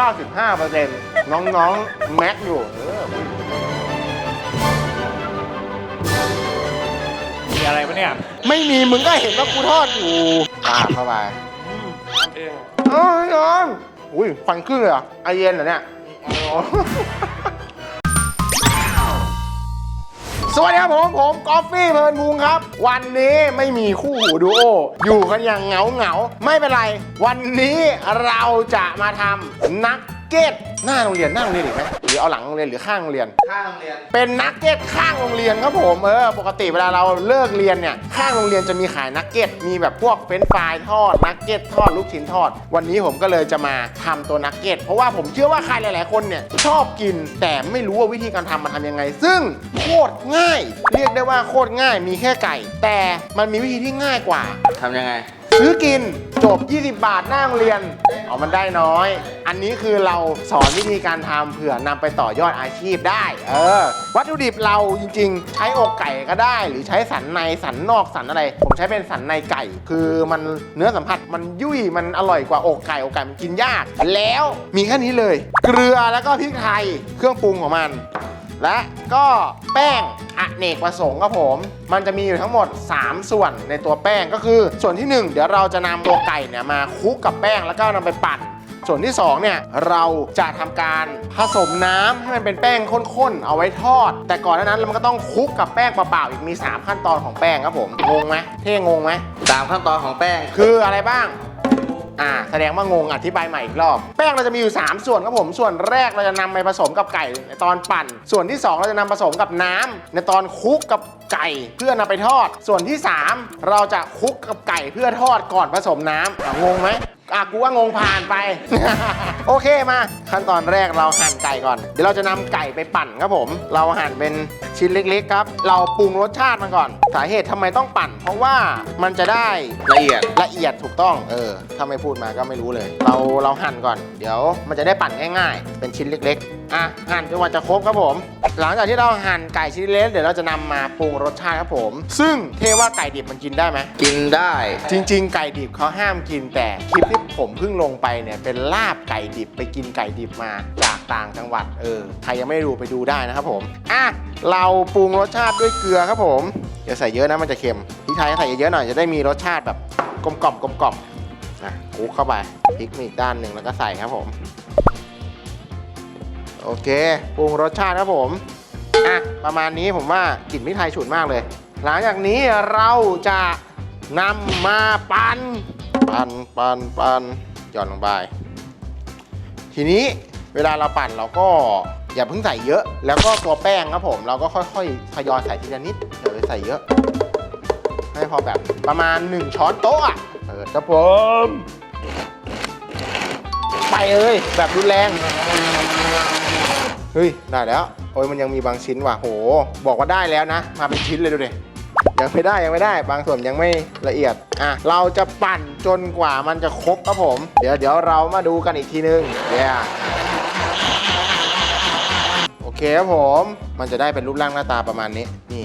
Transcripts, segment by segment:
95%น้องๆ แม็กอยู่เออมีอะไรปะเนี่ยไม่มีมึงก็เห็นว่ากูทอดอยู่ปาดเข้าไปเองเอ้ยน้องอุ้ยฟันขึ้นเลยเหรอไอเย็นเหรอเนี่ยอ๋อ สวัสดีครับผมผมกอฟฟี่เพลินพุงครับ วันนี้ไม่มีคู่หูดูโออยู่กันอย่างเหงาเหงาไม่เป็นไร วันนี้เราจะมาทำนัก เก็ตหน้าโรงเรียนหน้าโรงเรียนอีกไหมหรือเอาหลังโรงเรียนหรือข้างโรงเรียน ข้างโรงเรียน เป็นนักเก็ตข้างโรงเรียนครับผมเออปกติเวลาเราเลิกเรียนเนี่ยข้างโรงเรียนจะมีขายนักเก็ตมีแบบพวกเฟรนช์ฟรายทอดนักเก็ตทอดลูกชิ้นทอด วันนี้ผมก็เลยจะมาทำตัวนักเก็ตเพราะว่าผมเชื่อว่าใครหลาย ๆ คนเนี่ยชอบกิน แต่ไม่รู้ว่าวิธีการทำมันทำยังไง ซึ่งโคตรง่าย เรียกได้ว่าโคตรง่ายมีแค่ไก่ แต่มันมีวิธีที่ง่ายกว่า ทำยังไง ซื้อกินจบ 20 บาทหน้าโรงเรียนเอามันได้น้อย อันนี้คือเราสอนวิธีการทำเผื่อนำไปต่อยอดอาชีพได้ เออ วัตถุดิบเราจริง ๆ ใช้อกไก่ก็ได้ หรือใช้สันในสันนอกสันอะไร ผมใช้เป็นสันในไก่ คือมันเนื้อสัมผัสมันยุ่ยมันอร่อยกว่าอกไก่อกไก่มันกินยาก แล้วมีแค่นี้เลย เกลือแล้วก็พริกไทยเครื่องปรุงของมัน และก็แป้ง เนกประสงค์ครับผม มันจะมีอยู่ทั้งหมด 3 ส่วนในตัวแป้งก็คือ ส่วนที่ 1 เดี๋ยวเราจะนำตัวไก่เนี่ยมาคลุกกับแป้งแล้วก็นำไปปั่นส่วนที่2เนี่ยเราจะทำการผสมน้ำให้มันเป็นแป้งข้นๆ เอาไว้ทอด แต่ก่อนหน้านั้นมันก็ต้องคลุกกับแป้งเปล่าๆอีกมี 3 ขั้นตอนของแป้งครับผมงงไหมเท่งงไหมตามขั้นตอนของแป้งคืออะไรบ้าง อ่าแสดงว่างงอธิบายใหม่อีกรอบ แป้งเราจะมีอยู่ 3 ส่วนครับผม ส่วนแรกเราจะนำไปผสมกับไก่ในตอนปั่น ส่วนที่ 2 เราจะนำผสมกับน้ำในตอนคลุกกับไก่เพื่อนำไปทอด ส่วนที่ 3 เราจะคลุกกับไก่เพื่อทอดก่อนผสมน้ำอะงงไหมอะกูว่างงผ่านไป โอเคมา ขั้นตอนแรกเราหั่นไก่ก่อน เดี๋ยวเราจะนำไก่ไปปั่นครับผม เราหั่นเป็น ชิ้นเล็กๆครับ เราปรุงรสชาติมันก่อน สาเหตุทำไมต้องปั่น เพราะว่ามันจะได้ละเอียดละเอียดถูกต้องเออถ้าไม่พูดมาก็ไม่รู้เลย เราเราหั่นก่อน เดี๋ยวมันจะได้ปั่นง่ายๆ เป็นชิ้นเล็ก ๆ อะหั่นจนกว่าจะครบครับผม หลังจากที่เราหั่นไก่ชิ้นเล็กเดี๋ยวเราจะนำมาปรุงรสชาติครับผม ซึ่งเทว่าไก่ดิบมันกินได้ไหม กินได้ จริง ๆ ไก่ดิบเขาห้ามกินแต่คลิปที่ผมเพิ่งลงไปเนี่ยเป็นลาบไก่ดิบไปกินไก่ดิบมาจากต่างจังหวัดเออใครยังไม่ดูไปดูได้นะครับผม อะ เราปรุงรสชาติด้วยเกลือครับผมอย่าใส่เยอะนะมันจะเค็มพริกไทยใส่เยอะหน่อยจะได้มีรสชาติแบบกลมกล่อมกลมกล่อมนะคลุกเข้าไปพริกมีอีกด้านหนึ่งแล้วก็ใส่ครับผมโอเคปรุงรสชาติครับผมอะประมาณนี้ผมว่ากลิ่นพริกไทยฉุนมากเลย หลังจากนี้เราจะนำมาปั่นปั่นปั่นปั่นหย่อนลงไปทีนี้เวลาเราปั่นเราก็ อย่าเพิ่งใส่เยอะ แล้วก็ตัวแป้งครับผม เราก็ค่อยๆทยอยใส่ทีละนิดอย่าไปใส่เยอะ ให้พอแบบประมาณ 1 ช้อนโต๊ะอะเปิดครับผม ไปเลยแบบรุนแรง เฮ้ย ได้แล้ว โอ้ยมันยังมีบางชิ้นว่ะโห บอกว่าได้แล้วนะ มาเป็นชิ้นเลยดูดิยังไม่ได้ยังไม่ได้บางส่วนยังไม่ละเอียดอะเราจะปั่นจนกว่ามันจะครบครับผม เดี๋ยวเดี๋ยวเรามาดูกันอีกทีนึงเดี๋ยว เคครับผม มันจะได้เป็นรูปร่างหน้าตาประมาณนี้ นี่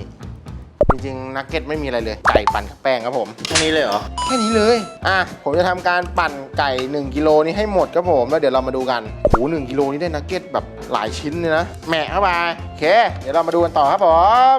จริงๆ นักเก็ตไม่มีอะไรเลย ไก่ปั่นกับแป้งครับผม แค่นี้เลยเหรอ แค่นี้เลย อะ ผมจะทำการปั่นไก่ 1กิโลนี้ให้หมดครับผม แล้วเดี๋ยวเรามาดูกันโอ้หนึ่งกิโลนี้ได้นักเก็ตแบบหลายชิ้นเลยนะ แหมะเข้าไปโอเค เดี๋ยวเรามาดูกันต่อครับผม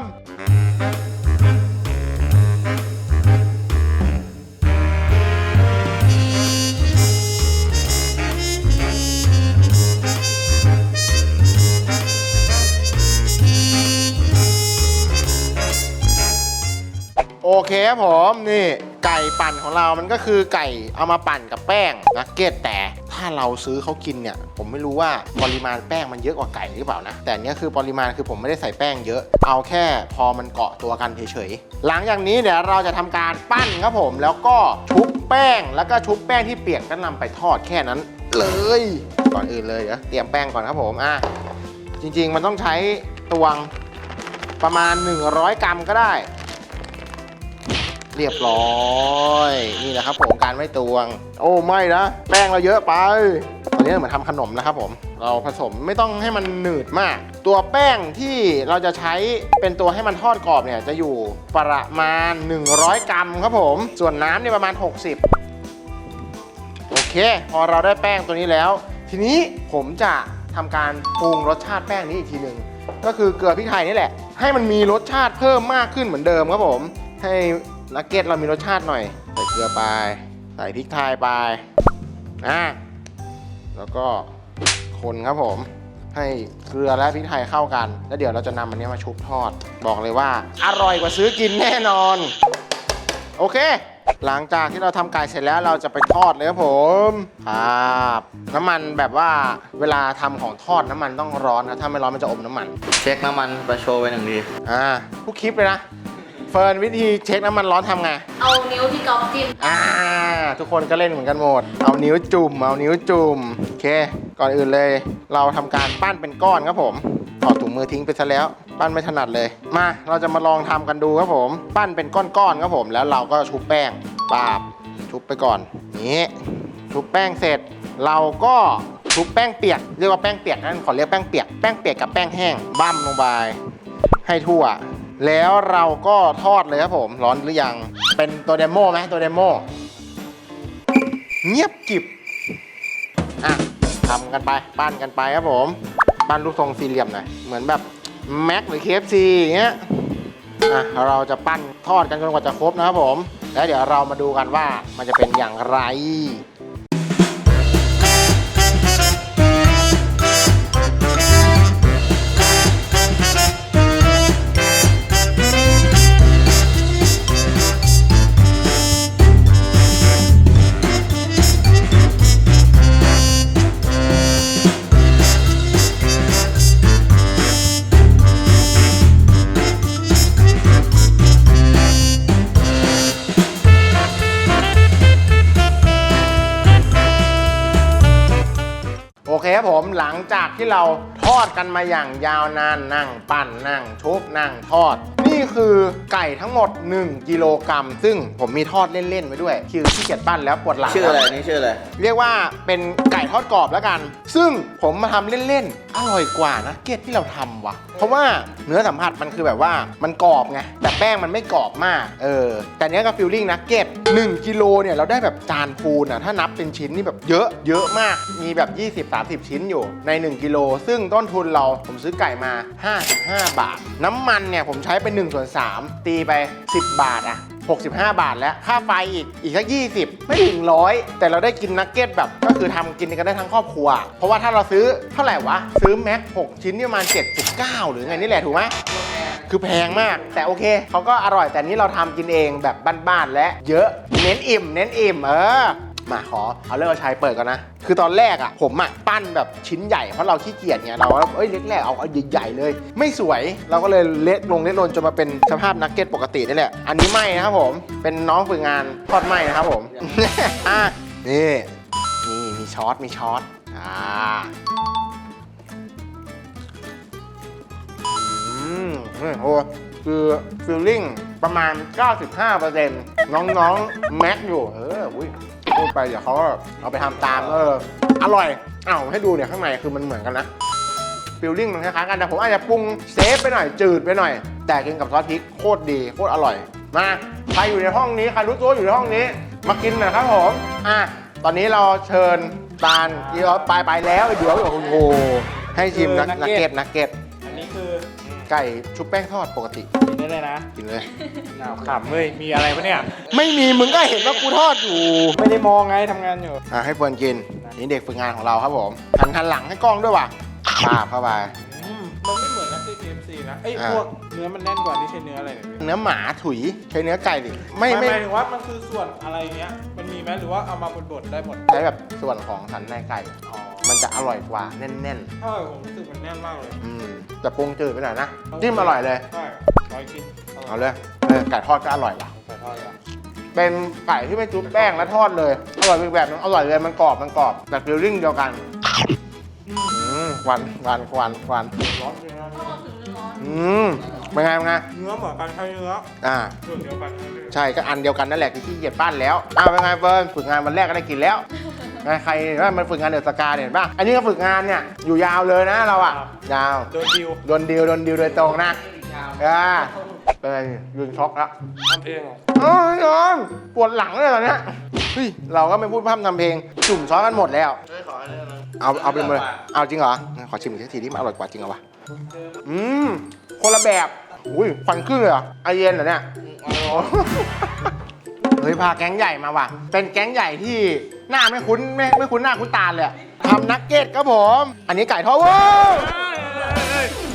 โอเคครับผมนี่ไก่ปั่นของเรามันก็คือไก่เอามาปั่นกับแป้งนักเก็ตแต่ถ้าเราซื้อเขากินเนี่ย ผมไม่รู้ว่าปริมาณแป้งมันเยอะกว่าไก่หรือเปล่านะ แต่เนี้ยคือปริมาณคือผมไม่ได้ใส่แป้งเยอะ เอาแค่พอมันเกาะตัวกันเฉยๆ หลังจากนี้เดี๋ยวเราจะทำการปั้นครับผมแล้วก็ชุบแป้งแล้วก็ชุบแป้งที่เปียกก็นำไปทอดแค่นั้นเลย ก่อนอื่นเลยเดี๋ยวเตรียมแป้งก่อนครับผมอะจริง ๆ มันต้องใช้ตวงประมาณ 100 กรัมก็ได้ เรียบร้อยนี่แหละครับผมการไม่ตวง โอ้ไม่นะแป้งเราเยอะไปตอนนี้เหมือนทำขนมนะครับผมเราผสมไม่ต้องให้มันหนืดมาก ตัวแป้งที่เราจะใช้เป็นตัวให้มันทอดกรอบเนี่ยจะอยู่ประมาณ 100 กรัมครับผม ส่วนน้ำเนี่ยประมาณ 60 โอเค พอเราได้แป้งตัวนี้แล้ว ทีนี้ผมจะทำการปรุงรสชาติแป้งนี้อีกทีหนึ่งก็คือเกลือพริกไทยนี่แหละ ให้มันมีรสชาติเพิ่มมากขึ้นเหมือนเดิมครับผม ให้ นักเก็ตเรามีรสชาติหน่อย ใส่เกลือไป ใส่พริกไทยไปอะแล้วก็คนครับผม ให้เกลือและพริกไทยเข้ากัน แล้วเดี๋ยวเราจะนำอันนี้มาชุบทอด บอกเลยว่า อร่อยกว่าซื้อกินแน่นอน โอเค หลังจากที่เราทำไก่เสร็จแล้วเราจะไปทอดเลยครับผมครับน้ำมันแบบว่าเวลาทำของทอดน้ำมันต้องร้อนนะถ้าไม่ร้อนมันจะอมน้ำมัน เช็คน้ำมันประโชว์ไปหนึ่งทีอ่าทุกคลิปเลยนะ เฟิร์นวิธีเช็คน้ำมันร้อนทำไง เอานิ้วที่ก๊อฟจิ้มอ่า ทุกคนก็เล่นเหมือนกันหมด เอานิ้วจุ่ม เอานิ้วจุ่ม โอเค ก่อนอื่นเลย เราทำการปั้นเป็นก้อนครับผมถอดถุงมือทิ้งไปซะแล้ว ปั้นไม่ถนัดเลย มา เราจะมาลองทำกันดูครับผม ปั้นเป็นก้อนๆครับผม แล้วเราก็ชุบแป้งปาบ ชุบไปก่อน นี้ ชุบแป้งเสร็จ เราก็ชุบแป้งเปียก เรียกว่าแป้งเปียกนั่นขอเรียกแป้งเปียก แป้งเปียกกับแป้งแห้งบั้มลงไปให้ทั่ว แล้วเราก็ทอดเลยครับผม ร้อนหรือยัง เป็นตัวเดโมไหมตัวเดโมเงียบกิบ อะทำกันไป ปั้นกันไปครับผม ปั้นลูกทรงสี่เหลี่ยมหน่อย เหมือนแบบแม็กหรือ KFC อย่างเงี้ย อะ เราจะปั้นทอดกันจนกว่าจะครบนะครับผม แล้วเดี๋ยวเรามาดูกันว่ามันจะเป็นอย่างไร หลังจากที่เราทอดกันมาอย่างยาวนานนั่งปั้นนั่งชุบนั่งทอด นี่คือไก่ทั้งหมด 1 กิโลกรัม ซึ่งผมมีทอดเล่น ๆ ไว้ด้วย คือขี้เกียจปั้นแล้วปวดหลังชื่ออะไรนี่ชื่ออะไร เรียกว่าเป็นไก่ทอดกรอบแล้วกัน ซึ่งผมมาทำเล่น ๆ อร่อยกว่านะเกตที่เราทำว่ะ เพราะว่าเนื้อสัมผัสมันคือแบบว่ามันกรอบไง แต่แป้งมันไม่กรอบมาก เออ แต่เนี้ยก็ฟิลลิ่งนะเกต1กิโลเนี่ยเราได้แบบจานพูนอะถ้านับเป็นชิ้นนี่แบบเยอะ เยอะมาก มีแบบ 20-30 ชิ้นอยู่ใน 1 กิโล ซึ่งต้นทุนเราผมซื้อไก่มา 55 บาท น้ำมันเนี่ยผมใช้ไป1ส่วน3ตีไป 10 บาทอะ65 บาทแล้ว ค่าไฟอีก อีกสัก 20 ไม่ถึงร้อยแต่เราได้กินนักเก็ตแบบก็คือทำกินกันได้ทั้งครอบครัว เพราะว่าถ้าเราซื้อเท่าไหร่วะ ซื้อแม็ก 6 ชิ้นนี่ประมาณ 79 หรือไงนี่แหละถูกไหมคือแพงมาก แต่โอเคเขาก็อร่อยแต่นี้เราทำกินเองแบบบ้านๆและเยอะเน้นอิ่ม เน้นอิ่มเออ มาขอเอาเลิกเอาชัยเปิดก่อนนะ คือตอนแรกอะผมอะปั้นแบบชิ้นใหญ่เพราะเราขี้เกียจไงเราว่าเอ้ยเล็กแรกเอาเอาใหญ่ๆเลย ไม่สวยเราก็เลยเละลงเละลนจนมาเป็นสภาพนักเก็ตปกตินี่แหละ อันนี้ไม่นะครับผมเป็นน้องฝึกงานทอดไม่นะครับผมอะนี่นี่มีช้อตมีช้อตอ่าอืมโอ้คือฟิลลิ่งประมาณ 95%น้องๆ แม็กอยู่ เอออุ้ย พูดไปเดี๋ยวเขาก็เอาไปทำตามเอออร่อยอ้าวให้ดูเนี่ยข้างในคือมันเหมือนกันนะฟิลลิ่งมันคล้ายๆกันแต่ผมอาจจะปรุงเซฟไปหน่อยจืดไปหน่อย แต่กินกับซอสพริกโคตรดีโคตรอร่อยมาใครอยู่ในห้องนี้ใครรู้ตัวอยู่ในห้องนี้ มากินหน่อยครับผมอะตอนนี้เราเชิญตาลเดี๋ยวไปไปแล้วเดี๋ยวโอ้โหให้ชิมนักนักเก็ตนักเก็ตอันนี้คือ ไก่ชุบแป้งทอดปกติ กินได้เลยนะกินเลย หนาวขำเว้ยมีอะไรปะเนี่ย ไม่มีมึงก็เห็นว่ากูทอดอยู่ ไม่ได้มองไงทำงานอยู่ อะให้เฟิร์นกิน นี่เด็กฝึกงานของเราครับผมหันหันหลังให้กล้องด้วยว่ะปาบเข้าไป อืมมันไม่เหมือนนักเก็ตเกมซีนะไอ้ยอ่า พวกเนื้อมันแน่นกว่านี่ใช้เนื้ออะไรเนี่ยพี่เนื้อหมาถุยใช้เนื้อไก่ดิไม่ไม่ไม่หมายถึงว่ามันคือส่วนอะไรเงี้ย มันมีไหมหรือว่าเอามาบดๆได้หมด ใช้แบบส่วนของสันในไก่ อ๋อ มันจะอร่อยกว่าแน่นใช่ผมรู้สึกมันแน่นมากเลยๆอืมแต่ปรุงจืดไปหน่อยนะจิ้มอร่อยเลย ใช่ร้อยกินเอาเลยเออไก่ทอดก็อร่อยว่ะ ใส่ทอดอะเป็นไก่ที่ไม่จุบแป้งและทอดเลย อร่อยอีกแบบนึงอร่อยเลยมันกรอบมันกรอบแต่ฟิลลิ่งเดียวกันอืมหวานหวานหวานหวานร้อนจริงนะต้องเอาถึงร้อนอืมเป็นไงเป็นไงเนื้อเหมือนกันใช้เนื้ออ่า ส่วนเดียวกันเลยใช่ก็อันเดียวกันนั่นแหละที่ขี้เกียจปั้นแล้วอ้าวเป็นไงเฟิร์นฝึกงานวันแรกก็ได้กินแล้วไง ใครว่ามันฝึกงานเดือดสกาเนี่ยเห็นป่ะอันนี้ก็ฝึกงานเนี่ยอยู่ยาวเลยนะเราอะยาวโดนดิวโดนดิวโดนดิวโดยตรงนะอ่าเป็นไงยืนช็อกแล้วทำเองเหรอโอ้ยยอนปวดหลังเลยตอนเนี้ยเฮ้ยเราก็ไม่พูดพร่ำทำเพลง จุ่มซ้อนกันหมดแล้วช่วยขอเรื่องนึงเอาเอาไปเลยเอาจริงเหรอขอชิมอีกทีที่มันอร่อยกว่าจริงเหรอวะอืมคนละแบบอุ้ยควันขึ้นเลยเหรอไอเย็นเหรอเนี่ยเฮ้ยพาแก๊งใหญ่มาว่ะ เป็นแก๊งใหญ่ที่หน้าไม่คุ้นไม่ไม่คุ้นหน้าคุ้นตาเลยอะทำนักเก็ตครับผม อันนี้ไก่ทอดเว้ย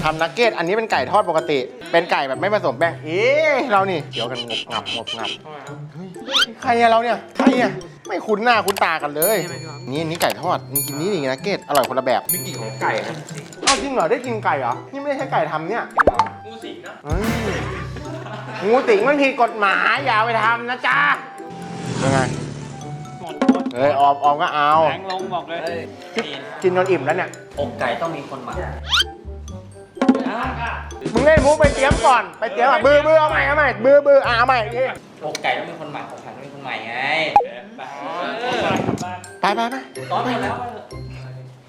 ทำนักเก็ตอันนี้เป็นไก่ทอดปกติ เป็นไก่แบบไม่ผสมแป้งเอ๊ะเรานี่เดี๋ยวกันงบงับงบงับใครอะเราเนี่ยใครอะไม่คุ้นหน้าคุ้นตากันเลย นี่อันนี่ไก่ทอดนี่กินนี่นี่นักเก็ตอร่อยคนละแบบมีกลิ่นของไก่นะเอ้าจริงเหรอได้กินไก่เหรอนี่ไม่ได้ใช่ไก่ทำเนี่ยงูสิงนะเฮ้ย งูสิงมันผิดกฎหมายอย่าเอาไปทำนะจ๊ะยังไงหมดหมดเฮ้ยออมออมก็เอาแรงลงบอกเลยกินจนอิ่มแล้วเนี่ย อกไก่ต้องมีคนหมักมึงเล่นมุกไปเตรียมก่อน ไปเตรียมอะบื้อบื้อเอาใหม่เอาใหม่บื้อบื้ออะเอาใหม่ดิอกไก่ต้องมีคนหมักอกไก่ต้องมีคนใหม่ไงไปไปไปตอนหมดแล้ว